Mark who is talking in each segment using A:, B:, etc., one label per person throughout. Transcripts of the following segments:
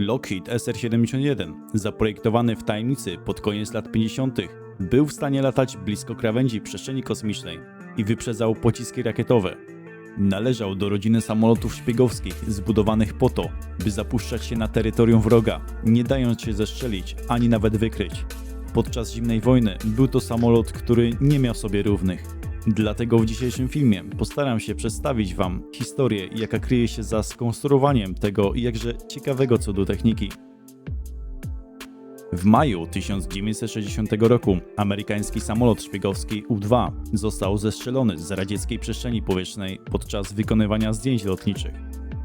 A: Lockheed SR-71, zaprojektowany w tajemnicy pod koniec lat 50., był w stanie latać blisko krawędzi przestrzeni kosmicznej i wyprzedzał pociski rakietowe. Należał do rodziny samolotów szpiegowskich zbudowanych po to, by zapuszczać się na terytorium wroga, nie dając się zestrzelić ani nawet wykryć. Podczas zimnej wojny był to samolot, który nie miał sobie równych. Dlatego w dzisiejszym filmie postaram się przedstawić Wam historię, jaka kryje się za skonstruowaniem tego jakże ciekawego cudu techniki. W maju 1960 roku amerykański samolot szpiegowski U-2 został zestrzelony z radzieckiej przestrzeni powietrznej podczas wykonywania zdjęć lotniczych.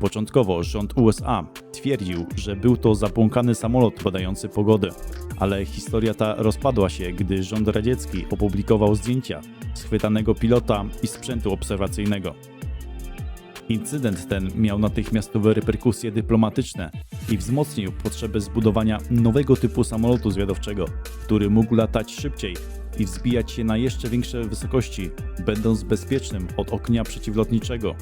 A: Początkowo rząd USA twierdził, że był to zapłąkany samolot badający pogodę, ale historia ta rozpadła się, gdy rząd radziecki opublikował zdjęcia schwytanego pilota i sprzętu obserwacyjnego. Incydent ten miał natychmiastowe reperkusje dyplomatyczne i wzmocnił potrzebę zbudowania nowego typu samolotu zwiadowczego, który mógł latać szybciej i wzbijać się na jeszcze większe wysokości, będąc bezpiecznym od ognia przeciwlotniczego.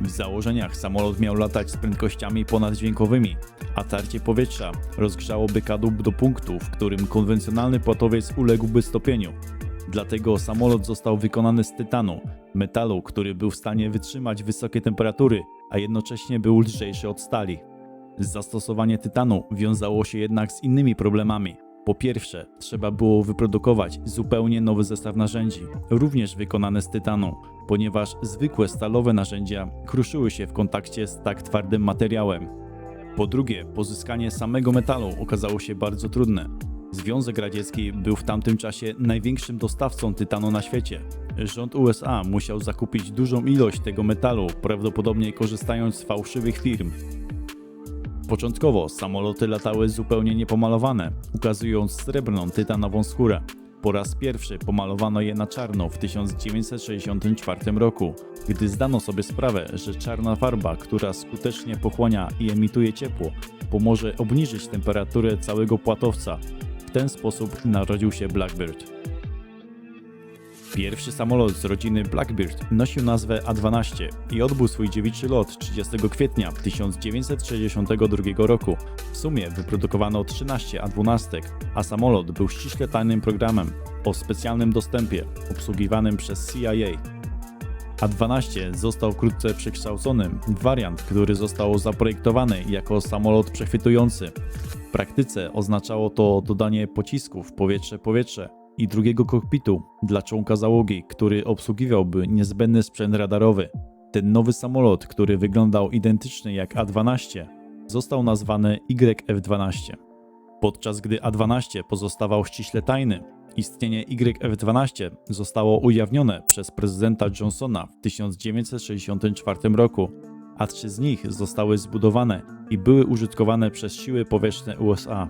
A: W założeniach samolot miał latać z prędkościami ponaddźwiękowymi, a tarcie powietrza rozgrzałoby kadłub do punktu, w którym konwencjonalny płatowiec uległby stopieniu. Dlatego samolot został wykonany z tytanu, metalu, który był w stanie wytrzymać wysokie temperatury, a jednocześnie był lżejszy od stali. Zastosowanie tytanu wiązało się jednak z innymi problemami. Po pierwsze, trzeba było wyprodukować zupełnie nowy zestaw narzędzi, również wykonane z tytanu, ponieważ zwykłe stalowe narzędzia kruszyły się w kontakcie z tak twardym materiałem. Po drugie, pozyskanie samego metalu okazało się bardzo trudne. Związek Radziecki był w tamtym czasie największym dostawcą tytanu na świecie. Rząd USA musiał zakupić dużą ilość tego metalu, prawdopodobnie korzystając z fałszywych firm. Początkowo samoloty latały zupełnie niepomalowane, ukazując srebrną tytanową skórę. Po raz pierwszy pomalowano je na czarno w 1964 roku, gdy zdano sobie sprawę, że czarna farba, która skutecznie pochłania i emituje ciepło, pomoże obniżyć temperaturę całego płatowca. W ten sposób narodził się Blackbird. Pierwszy samolot z rodziny Blackbird nosił nazwę A-12 i odbył swój dziewiczy lot 30 kwietnia 1962 roku. W sumie wyprodukowano 13 A-12, a samolot był ściśle tajnym programem o specjalnym dostępie obsługiwanym przez CIA. A-12 został wkrótce przekształcony w wariant, który został zaprojektowany jako samolot przechwytujący. W praktyce oznaczało to dodanie pocisków powietrze-powietrze i drugiego kokpitu dla członka załogi, który obsługiwałby niezbędny sprzęt radarowy. Ten nowy samolot, który wyglądał identycznie jak A-12, został nazwany YF-12. Podczas gdy A-12 pozostawał ściśle tajny, istnienie YF-12 zostało ujawnione przez prezydenta Johnsona w 1964 roku, a trzy z nich zostały zbudowane i były użytkowane przez siły powietrzne USA.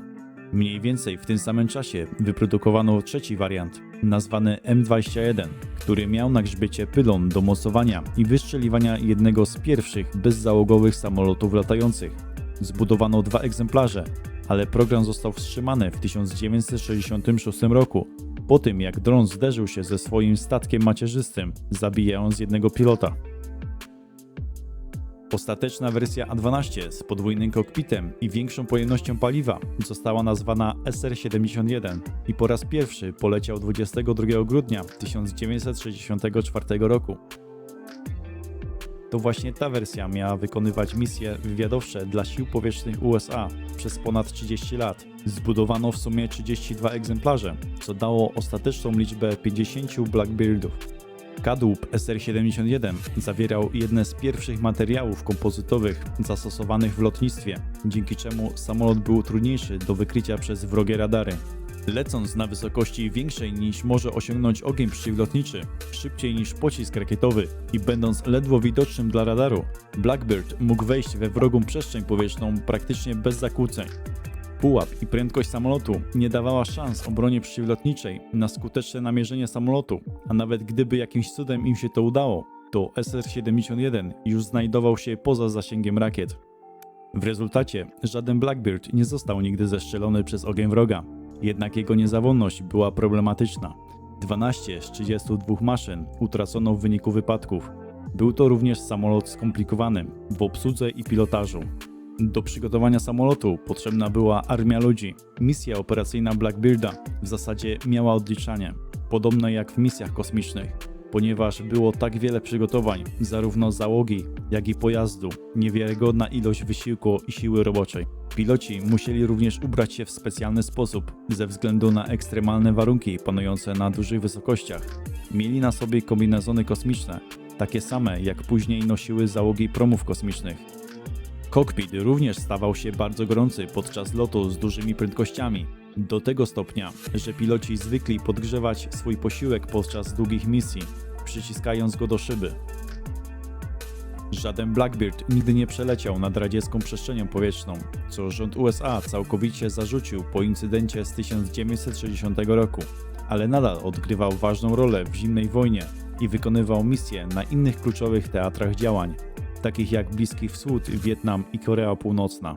A: Mniej więcej w tym samym czasie wyprodukowano trzeci wariant, nazwany M21, który miał na grzbiecie pylon do mocowania i wystrzeliwania jednego z pierwszych bezzałogowych samolotów latających. Zbudowano dwa egzemplarze, ale program został wstrzymany w 1966 roku, po tym jak dron zderzył się ze swoim statkiem macierzystym, zabijając jednego pilota. Ostateczna wersja A12 z podwójnym kokpitem i większą pojemnością paliwa została nazwana SR-71 i po raz pierwszy poleciał 22 grudnia 1964 roku. To właśnie ta wersja miała wykonywać misje wywiadowcze dla sił powietrznych USA przez ponad 30 lat. Zbudowano w sumie 32 egzemplarze, co dało ostateczną liczbę 50 Blackbeardów. Kadłub SR-71 zawierał jedne z pierwszych materiałów kompozytowych zastosowanych w lotnictwie, dzięki czemu samolot był trudniejszy do wykrycia przez wrogie radary. Lecąc na wysokości większej niż może osiągnąć ogień przeciwlotniczy, szybciej niż pocisk rakietowy i będąc ledwo widocznym dla radaru, Blackbird mógł wejść we wrogą przestrzeń powietrzną praktycznie bez zakłóceń. Pułap i prędkość samolotu nie dawała szans obronie przeciwlotniczej na skuteczne namierzenie samolotu, a nawet gdyby jakimś cudem im się to udało, to SR-71 już znajdował się poza zasięgiem rakiet. W rezultacie żaden Blackbird nie został nigdy zestrzelony przez ogień wroga, jednak jego niezawodność była problematyczna. 12 z 32 maszyn utracono w wyniku wypadków. Był to również samolot skomplikowany w obsłudze i pilotażu. Do przygotowania samolotu potrzebna była armia ludzi. Misja operacyjna Blackbearda w zasadzie miała odliczanie, podobne jak w misjach kosmicznych, ponieważ było tak wiele przygotowań, zarówno załogi, jak i pojazdu, niewiarygodna ilość wysiłku i siły roboczej. Piloci musieli również ubrać się w specjalny sposób ze względu na ekstremalne warunki panujące na dużych wysokościach. Mieli na sobie kombinezony kosmiczne, takie same jak później nosiły załogi promów kosmicznych. Kokpit również stawał się bardzo gorący podczas lotu z dużymi prędkościami, do tego stopnia, że piloci zwykli podgrzewać swój posiłek podczas długich misji, przyciskając go do szyby. Żaden Blackbeard nigdy nie przeleciał nad radziecką przestrzenią powietrzną, co rząd USA całkowicie zarzucił po incydencie z 1960 roku, ale nadal odgrywał ważną rolę w zimnej wojnie i wykonywał misje na innych kluczowych teatrach działań, takich jak Bliski Wschód, Wietnam i Korea Północna.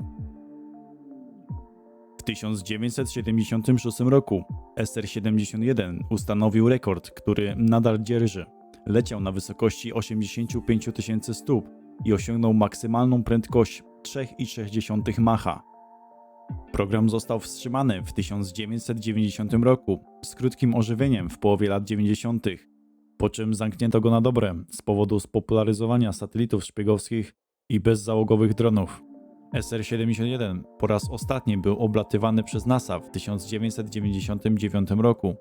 A: W 1976 roku SR-71 ustanowił rekord, który nadal dzierży. Leciał na wysokości 85 tysięcy stóp i osiągnął maksymalną prędkość 3,6 Macha. Program został wstrzymany w 1990 roku z krótkim ożywieniem w połowie lat 90., po czym zamknięto go na dobre z powodu spopularyzowania satelitów szpiegowskich i bezzałogowych dronów. SR-71 po raz ostatni był oblatywany przez NASA w 1999 roku,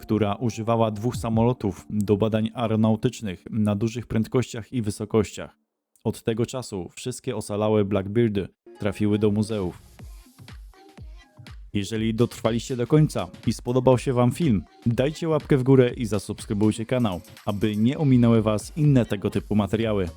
A: która używała dwóch samolotów do badań aeronautycznych na dużych prędkościach i wysokościach. Od tego czasu wszystkie ocalałe Blackbeardy trafiły do muzeów. Jeżeli dotrwaliście do końca i spodobał się Wam film, dajcie łapkę w górę i zasubskrybujcie kanał, aby nie ominęły Was inne tego typu materiały.